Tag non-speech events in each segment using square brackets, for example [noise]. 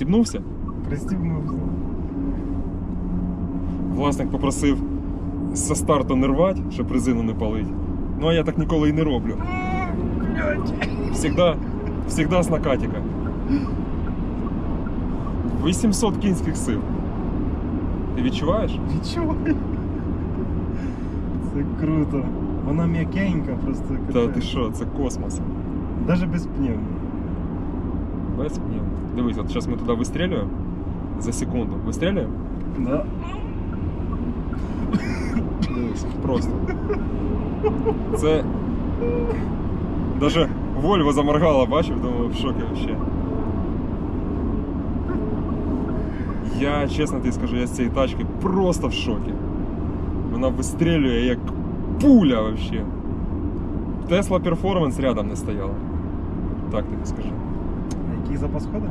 Пристібнувся? Пристібнувся. Власник попросив зі старту не рвати, щоб резину не палить. Ну а я так ніколи і не роблю. Всегда, всегда з накатика. 800 кінських сил. Ти відчуваєш? Відчуваю. Це круто. Вона м'якенька, просто Та капець. ти що, це космос. Даже без пнів. Без пнів. Дивись, от зараз ми туди вистрілюємо за секунду. Вистрілюємо? Да. Дивись, просто. Це. Даже Вольво заморгала, бачив, думаю, в шокі вообще. Я чесно тобі скажу, я з цієї тачки просто в шокі. Вона вистрілює як пуля вообще. Тесла Performance рядом не стояла. Так тобі скажу. Який запас ходу?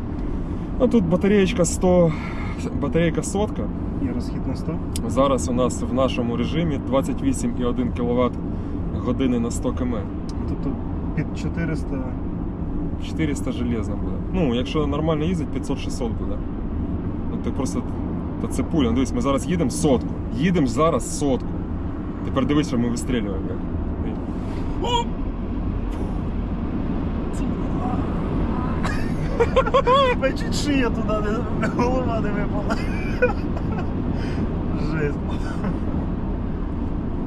Ну тут батареєчка 100, батарейка сотка. І розхід на 100. Зараз у нас в нашому режимі 28,1 кВт години на 100 км. Тобто під 400. 400 железно буде. Ну, якщо нормально їздить, 500-600 буде. Ну ти просто. Та це пуля. Ну, дивись, ми зараз їдемо сотку. Їдемо зараз сотку. Тепер дивись, що ми вистрілюємо. Як. О! Тебе чуть шия туди, не, голова не випала. Жесть.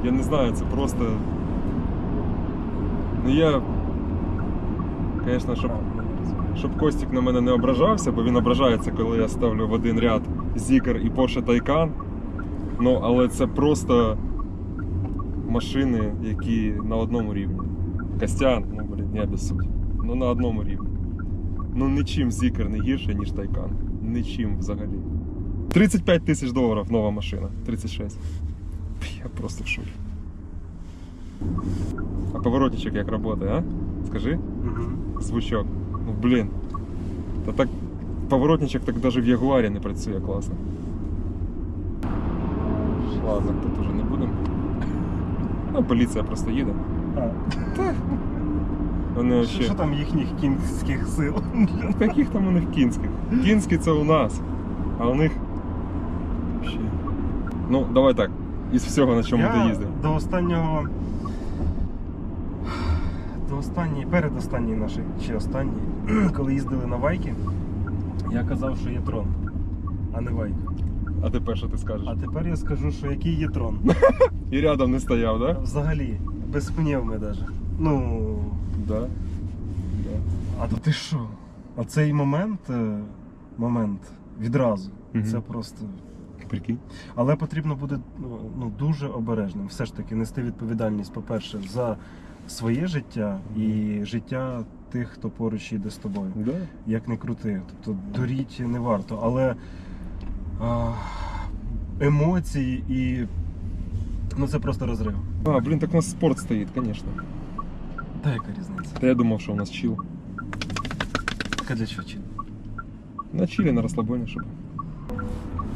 Я не знаю, це просто. Ну я. Звісно, щоб, щоб Костік на мене не ображався, бо він ображається, коли я ставлю в один ряд Zikr і Porsche Taycan. Ну, але це просто машини, які на одному рівні. Костян, ну блін, я без суть. Ну на одному рівні. Ну нічим Zikr не гірше, ніж Taycan. Нічим взагалі. 35 тисяч доларів нова машина. 36. Я просто в шокі. А поворотничок як працює, а? Скажи? Мгм. Звучок. Ну блін. Та так поворотничок так навіть в Ягуарі не працює класно. Ладно, тут уже не будемо. [laughs] Ну, поліція просто їде. А, Вони що, вообще. що там їхніх кінських сил? [laughs] Каких там у них кінських? Кінські це у нас. А у них. Вообще. Ну, давай так. Із всього, на чому ти Я їздив. До останнього. До останньої, передостанньої нашої, чи останньої, [clears throat] коли їздили на вайки, я казав, що є трон, а не вайк. А тепер що ти скажеш? А тепер я скажу, що який є трон. [laughs] І рядом не стояв, так? Да? Взагалі, без пнів ми навіть. Ну. Да. Да. А то ти що? Оцей момент, е, момент відразу. Мгм. Це просто. Прикинь. Але потрібно буде ну, ну, дуже обережним. Все ж таки нести відповідальність, по-перше, за своє життя і життя тих, хто поруч їде з тобою. Да. Як не крути. Тобто дуріть не варто. Але а, емоції і. Ну це просто розрив. А, блін, так у нас спорт стоїть, звісно. Та яка різниця? Та я думав, що у нас чил. Така для чого? На чилі, на розслабоні, щоб.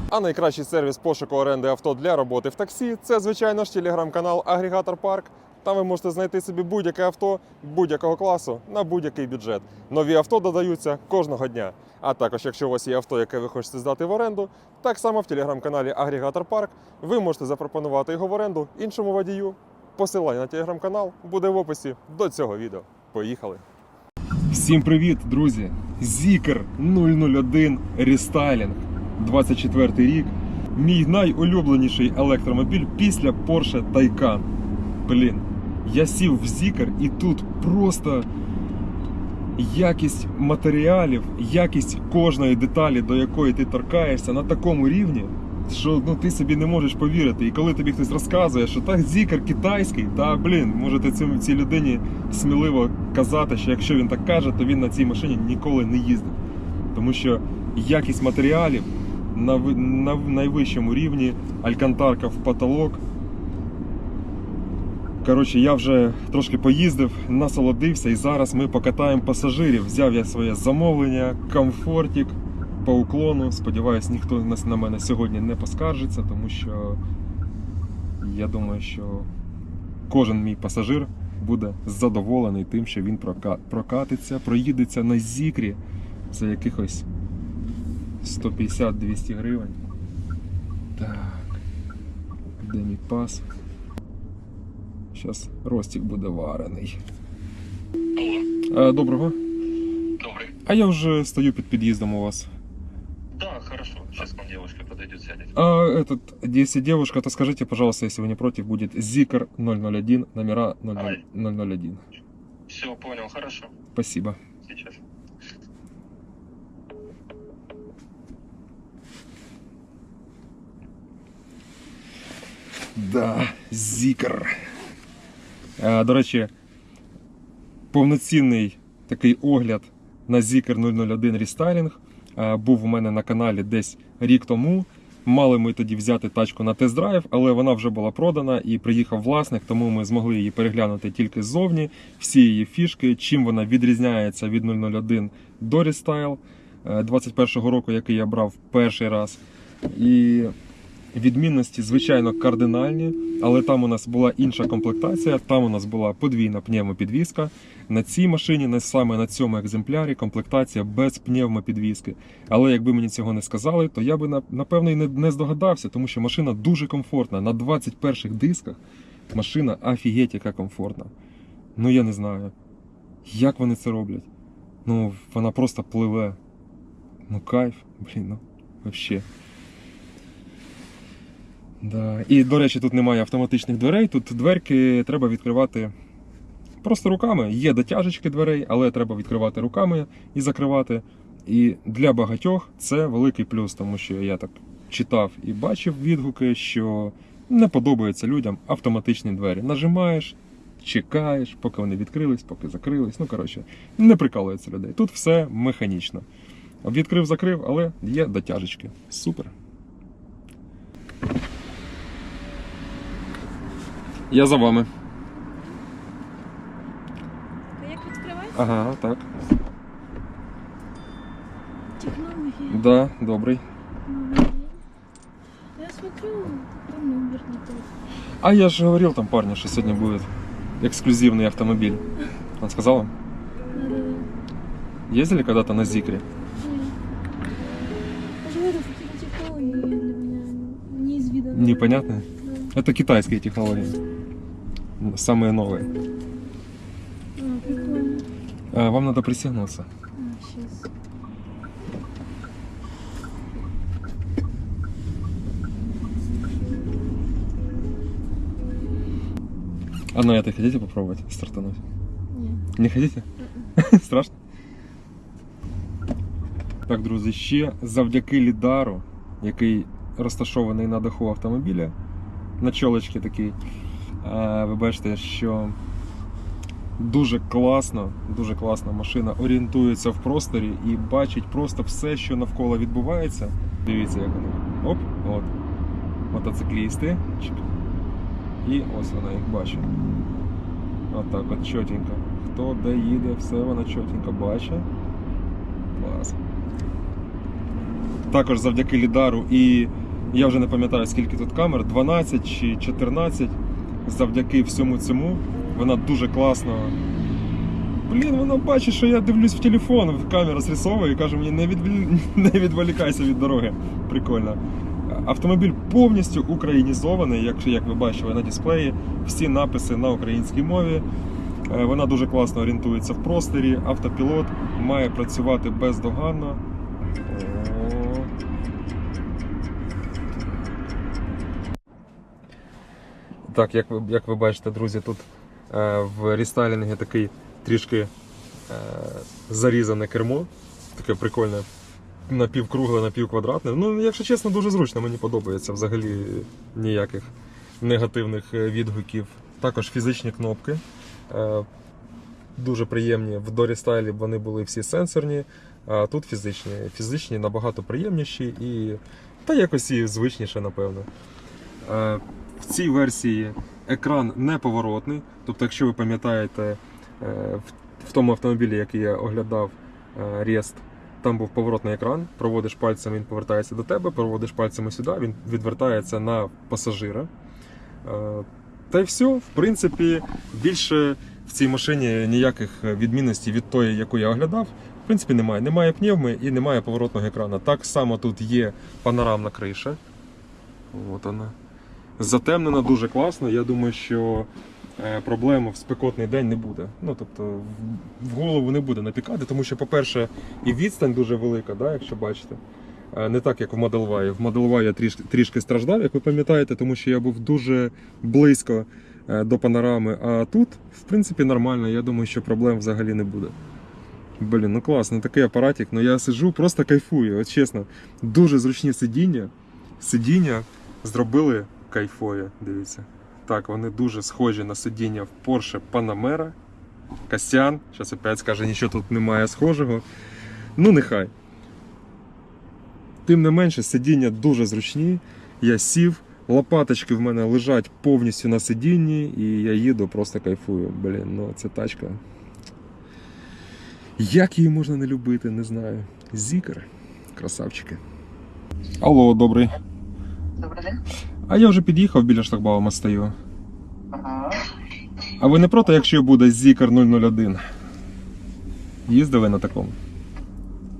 А найкращий сервіс пошуку оренди авто для роботи в таксі це, звичайно ж, телеграм-канал Агрегатор Парк. Там ви можете знайти собі будь-яке авто будь-якого класу на будь-який бюджет. Нові авто додаються кожного дня. А також, якщо у вас є авто, яке ви хочете здати в оренду, так само в телеграм-каналі Агрегатор Парк ви можете запропонувати його в оренду іншому водію. Посилання на телеграм-канал буде в описі до цього відео. Поїхали! Всім привіт, друзі! Зікер 001 Рестайлінг 24 рік. Мій найулюбленіший електромобіль після Porsche Taycan. Блін, я сів в Зікер і тут просто якість матеріалів, якість кожної деталі, до якої ти торкаєшся, на такому рівні, що ну, ти собі не можеш повірити. І коли тобі хтось розказує, що так Зікер китайський, та блін, можете цим цій людині сміливо казати, що якщо він так каже, то він на цій машині ніколи не їздив. Тому що якість матеріалів на, на найвищому рівні, алькантарка в потолок. Коротше, я вже трошки поїздив, насолодився, і зараз ми покатаємо пасажирів. Взяв я своє замовлення, комфортік по уклону. Сподіваюсь, ніхто на мене сьогодні не поскаржиться, тому що я думаю, що кожен мій пасажир буде задоволений тим, що він прокатиться, проїдеться на зікрі за якихось 150-200 гривень. Так. Де мій пас? Зараз Ростик буде варений. Доброго. добрый. А я вже стою під під'їздом у вас. А этот, если девушка, то скажите, пожалуйста, если вы не против, будет Зикр 001, номера 00 Ай. 001. Все, понял, хорошо. Спасибо. Сейчас. Да, Зікр. Е, До речі, повноцінний такий огляд на Zikr 001 рестайлінг е, був у мене на каналі десь рік тому. Мали ми тоді взяти тачку на тест-драйв, але вона вже була продана і приїхав власник, тому ми змогли її переглянути тільки ззовні, всі її фішки, чим вона відрізняється від 001 до Restyle е, 21-го року, який я брав перший раз. І Відмінності, звичайно, кардинальні, але там у нас була інша комплектація. Там у нас була подвійна пневмопідвізка. На цій машині, саме на цьому екземплярі, комплектація без пневмопідвізки. Але якби мені цього не сказали, то я би напевно і не, здогадався, тому що машина дуже комфортна. На 21 дисках машина офігеть яка комфортна. Ну я не знаю, як вони це роблять. Ну, вона просто пливе. Ну, кайф, блін, ну, взагалі. Да. І, до речі, тут немає автоматичних дверей. Тут дверки треба відкривати просто руками. Є дотяжечки дверей, але треба відкривати руками і закривати. І для багатьох це великий плюс, тому що я так читав і бачив відгуки, що не подобаються людям автоматичні двері. Нажимаєш, чекаєш, поки вони відкрились, поки закрились. Ну, коротше, не прикалується людей. Тут все механічно. Відкрив, закрив, але є дотяжечки. Супер. Я за вами. А як відкривається? Ага, так. Технології. Да, добрий. Молодець. Я смотрю, там номер не тот. А я же говорил там парню, что сегодня будет эксклюзивный автомобиль. Он сказал вам? Да-да-да. Ездили когда-то на Зикре? Ні. Я же говорю, какие-то технологии для меня неизведанные. Непонятные? Да. Это китайские технологии. Самые новые. А, прикольно. А, Вам надо пристегнуться. А, сейчас. А на этой хотите попробовать стартануть? Не. Не хотите? [laughs] Страшно? Так, друзі, ще завдяки лідару, який розташований на даху автомобіля, на чолочці такий, е, ви бачите, що дуже класно, дуже класна машина орієнтується в просторі і бачить просто все, що навколо відбувається. Дивіться, як воно. Оп, от. Мотоциклісти. І ось вона їх бачить. Отак от чотенько. Хто де їде, все вона чотенько бачить. Клас. Також завдяки лідару і я вже не пам'ятаю скільки тут камер, 12 чи 14. Завдяки всьому цьому вона дуже класно. Блін, вона бачить, що я дивлюсь в телефон, камера зрисовує і каже мені не, відволі... [laughs] не відволікайся від дороги. Прикольно. Автомобіль повністю українізований, як, як ви бачили на дисплеї, всі написи на українській мові. Е, Вона дуже класно орієнтується в просторі. Автопілот має працювати бездоганно. Так, як ви, як ви бачите, друзі, тут е, в рестайлінгі такий трішки е, зарізане кермо. Таке прикольне напівкругле, напівквадратне. Ну, якщо чесно, дуже зручно, мені подобається взагалі ніяких негативних е, відгуків. Також фізичні кнопки. Е, Дуже приємні. В Дорі Стайлі вони були всі сенсорні, а тут фізичні. Фізичні набагато приємніші і та якось і звичніше, напевно. В цій версії екран неповоротний. Тобто, якщо ви пам'ятаєте, е, в- тому автомобілі, який я оглядав, е, Рест, там був поворотний екран, проводиш пальцем, він повертається до тебе, проводиш пальцем сюди, він відвертається на пасажира. Е, Та й все, в принципі, більше в цій машині ніяких відмінностей від тої, яку я оглядав. В принципі, немає. Немає пневми і немає поворотного екрану. Так само тут є панорамна криша. От вона. Затемнена дуже класно. Я думаю, що е, проблем в спекотний день не буде. Ну, тобто, в- голову не буде напікати, тому що, по-перше, і відстань дуже велика, да, якщо бачите. Е, Не так, як в Model. В Model я трішки, трішки страждав, як ви пам'ятаєте, тому що я був дуже близько е, до панорами. А тут, в принципі, нормально. Я думаю, що проблем взагалі не буде. Блін, ну класно, такий апаратик. Ну я сиджу, просто кайфую, от чесно. Дуже зручні сидіння. Сидіння зробили кайфові, дивіться. Так, вони дуже схожі на сидіння в Porsche Panamera. Костян, зараз опять скаже, нічого тут немає схожого. Ну, нехай. Тим не менше, сидіння дуже зручні. Я сів, лопаточки в мене лежать повністю на сидінні, і я їду, просто кайфую. Блін, ну це тачка. Як її можна не любити, не знаю. Зікер. Красавчики. Алло, добрий. Добрий день. А я вже під'їхав біля шлагбаума стою. Ага. А ви не проти, якщо буде Зікер 001? Їздили на такому?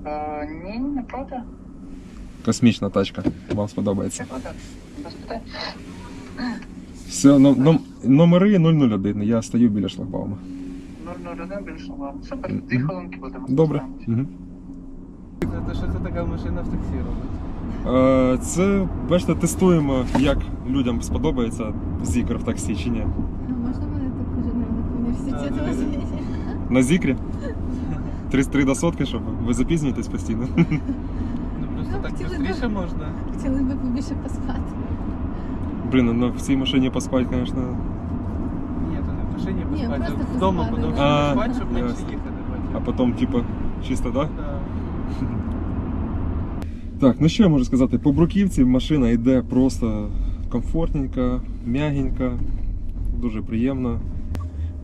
Е, ні, не проти. Космічна тачка. Вам сподобається. Не проти. Все, ну, ну, номери 001. Я стою біля шлагбаума. 001 більше вам. Супер, дві хвилинки будемо. Добре. Угу. Це що це така машина в таксі робить? Е, Це, бачите, тестуємо, як людям сподобається Зікер в таксі чи ні. А можна мене так уже в університет возити? На Зікрі? 33 до сотки, щоб ви запізнюєтесь постійно. Ну просто Ну, так хотіли швидше би. можна. Хотілося б побільше поспати. Блін, ну в цій машині поспати, звісно. Ні, то не в машині Ні, поспати, вдома подовше поспати, щоб менше їхати А потім. потім, типу, чисто, так? Да? Так, ну що я можу сказати? По бруківці машина йде просто комфортненька, м'ягенька, дуже приємно.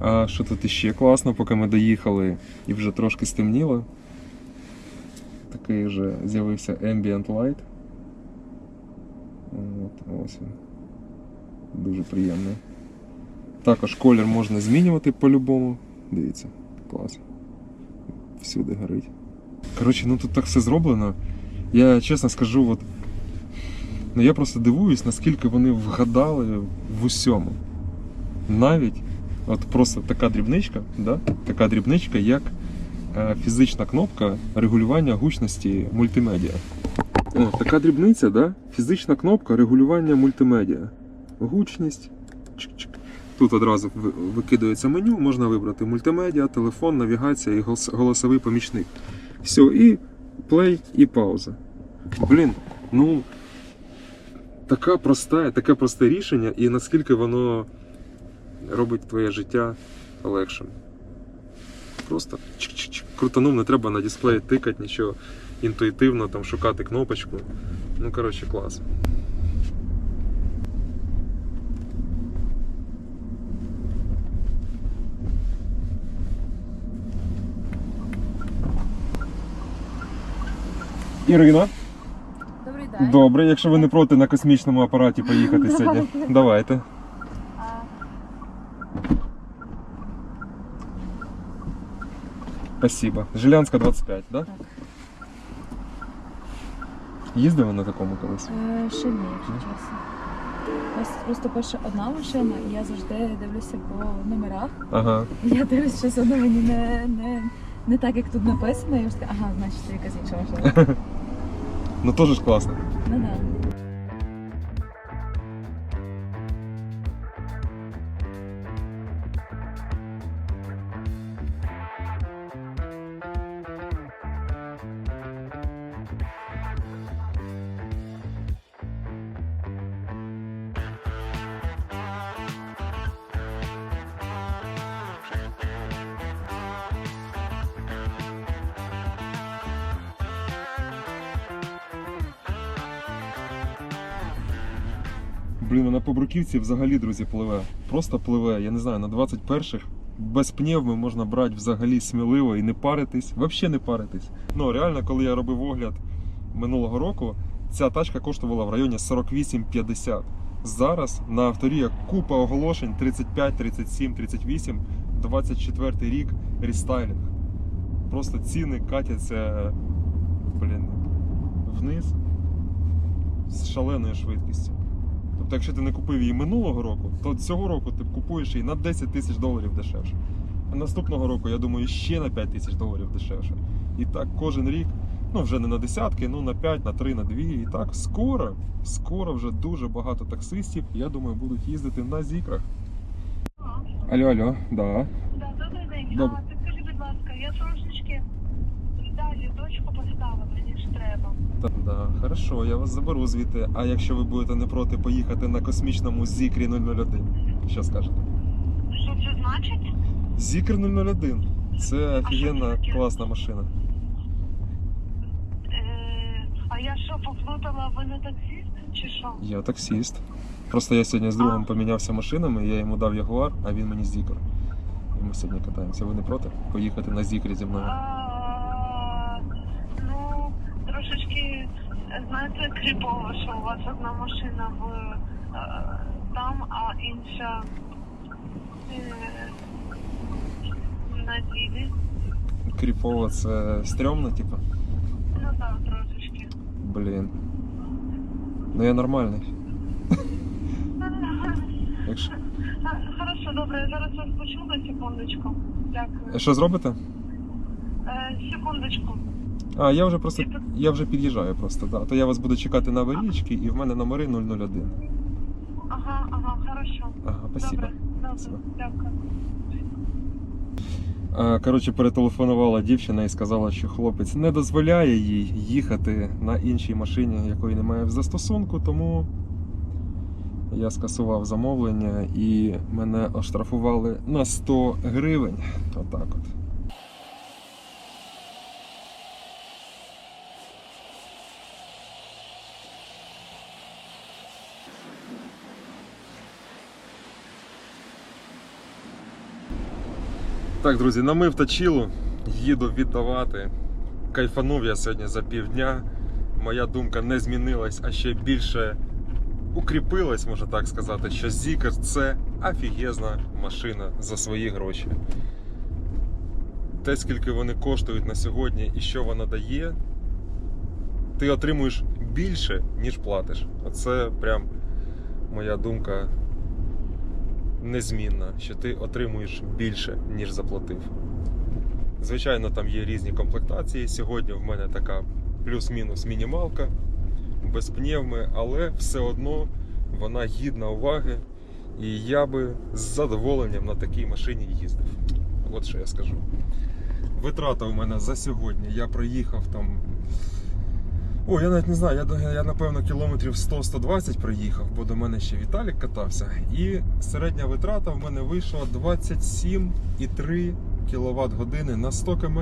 А що тут іще класно, поки ми доїхали і вже трошки стемніло. Такий вже з'явився Ambient Light. От, ось він. Дуже приємний. Також колір можна змінювати по-любому. Дивіться, клас. Всюди горить. Коротше, ну тут так все зроблено. Я чесно скажу, от, ну я просто дивуюсь, наскільки вони вгадали в усьому. Навіть от просто така дрібничка, да? така дрібничка, як е, фізична кнопка регулювання гучності мультимедіа. О, така дрібниця, да? фізична кнопка регулювання мультимедіа. Гучність. Чик-чик. Тут одразу ви- викидується меню, можна вибрати мультимедіа, телефон, навігація і голосовий помічник. Все, і плей, і пауза. Блін, ну така проста, таке просте рішення, і наскільки воно робить твоє життя легшим. Просто чик-чик-чик. Крутанув, не треба на дисплеї тикати, нічого інтуїтивно там шукати кнопочку. Ну, коротше, клас. Ірина. Добре, якщо ви не проти на космічному апараті поїхати сьогодні. Давайте. Спасибо. Жилянська 25, да? Так. Їздили на такому колись? Е, ще ні, якщо чесно. У нас просто перша одна машина, і я завжди дивлюся по номерах. Ага. Я дивлюсь, що воно мені не, не, не так, як тут написано, і я вже така, ага, значить це якась інша машина. [laughs] Ну теж ж класно. Ну да. Блін, на побруківці взагалі, друзі, пливе. Просто пливе. Я не знаю, на 21-х без пневми можна брати взагалі сміливо і не паритись, взагалі не паритись. Ну реально, коли я робив огляд минулого року, ця тачка коштувала в районі 48-50. Зараз на авторія купа оголошень 35, 37, 38, 24 рік рестайлінг. просто ціни катяться блін, вниз з шаленою швидкістю. Тобто, якщо ти не купив її минулого року, то цього року ти купуєш її на 10 тисяч доларів дешевше. А наступного року, я думаю, ще на 5 тисяч доларів дешевше. І так кожен рік, ну вже не на десятки, ну на 5, на 3, на 2. І так скоро, скоро вже дуже багато таксистів, я думаю, будуть їздити на зікрах. Алло, алло, да. Да, добрий день. Добре. А, підкажи, будь ласка, я трошечки треба. Да, хорошо, я вас заберу звідти. А якщо ви будете не проти поїхати на космічному Зікрі 001, що скажете? Що це значить? Зікр 001. Це офігенна таке? класна машина. Е, а я що, поплутала, ви не таксист чи що? Я таксіст. Просто я сьогодні з другом помінявся машинами, я йому дав Ягуар, а він мені Зікр. І ми сьогодні катаємося. Ви не проти? Поїхати на Зікрі зі мною. А, знаєте, кріпово, що у вас одна машина в е, там, а інша е, на ділі. Кріпово це стрьомно, типу. Ну так, трошечки. Блін. Ну я нормальний. [laughs] Якщо... А, Хорошо, добре, я зараз вас почула, секундочку. Дякую. Що зробите? Е, секундочку. А, я вже просто я вже під'їжджаю просто, да. То я вас буду чекати на аварійки і в мене номери 001. Ага, ага, хорошо. Ага, спасибо. Добре, добре, дякую. Коротше, перетелефонувала дівчина і сказала, що хлопець не дозволяє їй їхати на іншій машині, якої немає в застосунку, тому я скасував замовлення і мене оштрафували на 100 гривень. Отак от. Так, друзі, намив точилу, їду віддавати. Кайфанув я сьогодні за півдня. Моя думка не змінилась, а ще більше укріпилась, можна так сказати, що Zikr це офігезна машина за свої гроші. Те, скільки вони коштують на сьогодні і що вона дає, ти отримуєш більше, ніж платиш. Оце прям моя думка незмінна, що ти отримуєш більше, ніж заплатив. Звичайно, там є різні комплектації. Сьогодні в мене така плюс-мінус мінімалка без пневми, але все одно вона гідна уваги. І я би з задоволенням на такій машині їздив. От що я скажу. Витрата у мене за сьогодні. Я проїхав там. О, я навіть не знаю, я, я напевно кілометрів 100-120 проїхав, бо до мене ще Віталік катався. І середня витрата в мене вийшла 27,3 кВт години на 100 км.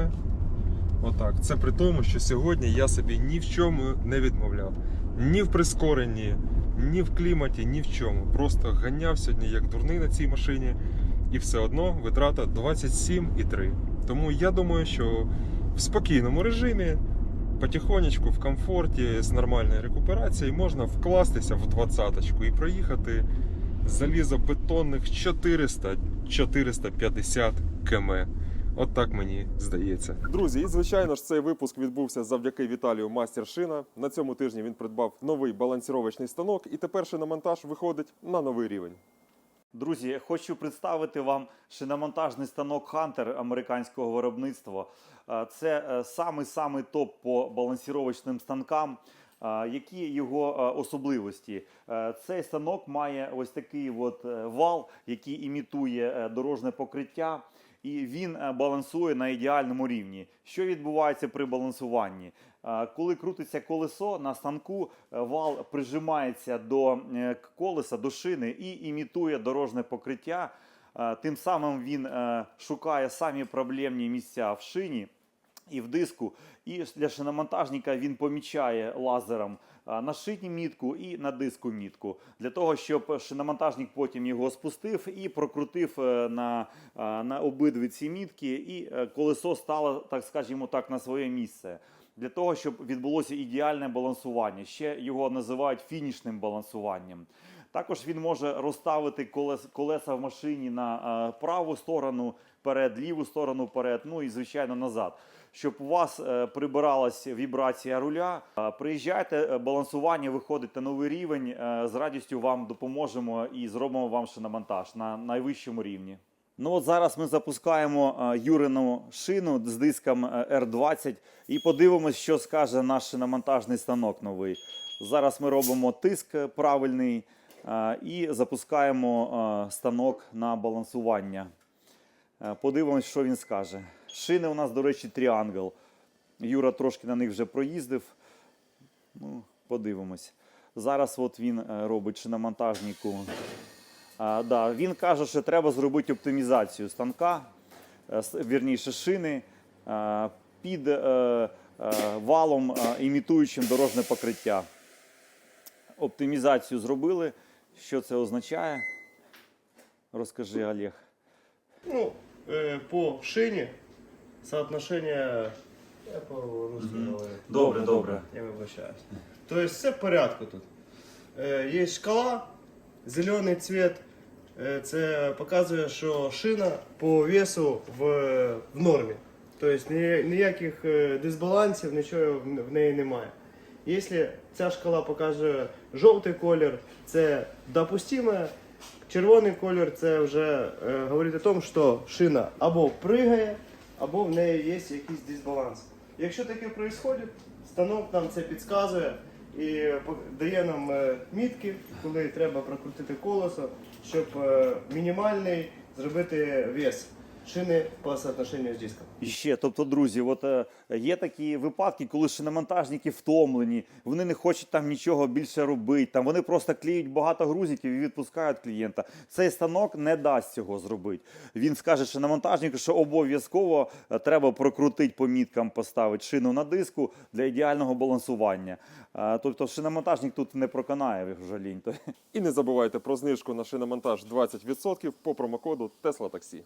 Отак. Це при тому, що сьогодні я собі ні в чому не відмовляв. Ні в прискоренні, ні в кліматі, ні в чому. Просто ганяв сьогодні як дурний на цій машині. І все одно витрата 27,3. Тому я думаю, що в спокійному режимі, потихонечку, в комфорті, з нормальною рекуперацією можна вкластися в двадцяточку і проїхати залізобетонних 400-450 км. От так мені здається. Друзі, і звичайно ж, цей випуск відбувся завдяки Віталію Мастер Шина. На цьому тижні він придбав новий балансіровочний станок, і тепер шиномонтаж виходить на новий рівень. Друзі, хочу представити вам шиномонтажний станок Hunter американського виробництва. Е, Це е, самий-самий топ по балансіровочним станкам. Е, Які його особливості? Цей станок має ось такий от вал, який імітує дорожне покриття, і він балансує на ідеальному рівні. Що відбувається при балансуванні? Коли крутиться колесо на станку, вал прижимається до колеса, до шини і імітує дорожне покриття. Е, Тим самим він е, шукає самі проблемні місця в шині і в диску. І для шиномонтажника він помічає лазером е, на шині мітку і на диску мітку. Для того, щоб шиномонтажник потім його спустив і прокрутив на, на обидві ці мітки, і колесо стало, так скажімо так, на своє місце. Для того, щоб відбулося ідеальне балансування. Ще його називають фінішним балансуванням. Також він може розставити колес, колеса в машині на е, праву сторону, перед, ліву сторону перед, ну і звичайно назад. щоб у вас е, прибиралась вібрація руля. Е, Приїжджайте, балансування виходить на новий рівень. З радістю вам допоможемо і зробимо вам шиномонтаж на найвищому рівні. Ну от зараз ми запускаємо Юрину шину з диском е, R20 і подивимось, що скаже наш шиномонтажний станок новий. Зараз ми робимо тиск правильний і запускаємо е, станок на балансування. Е, Подивимось, що він скаже. Шини у нас, до речі, тріангл. Юра трошки на них вже проїздив. Ну, подивимось. Зараз от він е, робить шиномонтажнику. А, да, він каже, що треба зробити оптимізацію станка, е, вірніше шини е, під е, е, валом, е, імітуючим дорожне покриття. Оптимізацію зробили. Що це означає? Розкажи, Олег. Ну, э, по шине соотношение... Я по-русски говорю. Добре, добре. Я вибачаюсь. То есть все в порядку тут. Е, Є шкала, зелений цвет. е, Це показує, що шина по весу в, в нормі. Тобто ні- ніяких е, дисбалансів, нічого в в неї немає. Якщо ця шкала покаже жовтий колір, це допустиме. Червоний колір це вже е, говорить о тому, що шина або пригає, або в неї є якийсь дисбаланс. Якщо таке відбувається, станок нам це підказує і дає нам е, мітки, коли треба прокрутити колесо, щоб е, мінімальний зробити вес шини по соотношенню з диском. І ще, тобто, друзі, от е, є такі випадки, коли шиномонтажники втомлені, вони не хочуть там нічого більше робити. Там вони просто клеють багато грузиків і відпускають клієнта. Цей станок не дасть цього зробити. Він скаже шиномонтажнику, що обов'язково е, треба прокрутити по міткам, поставити шину на диску для ідеального балансування. Е, Тобто, шиномонтажник тут не проконає жалінь. І не забувайте про знижку на шиномонтаж 20% по промокоду Tesla Taxi.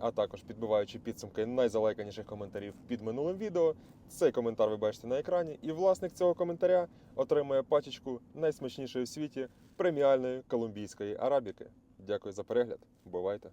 А також підбиваючи підсумки найзалайканіших коментарів під минулим відео, цей коментар ви бачите на екрані, і власник цього коментаря отримує пачечку найсмачнішої в світі преміальної колумбійської арабіки. Дякую за перегляд. Бувайте!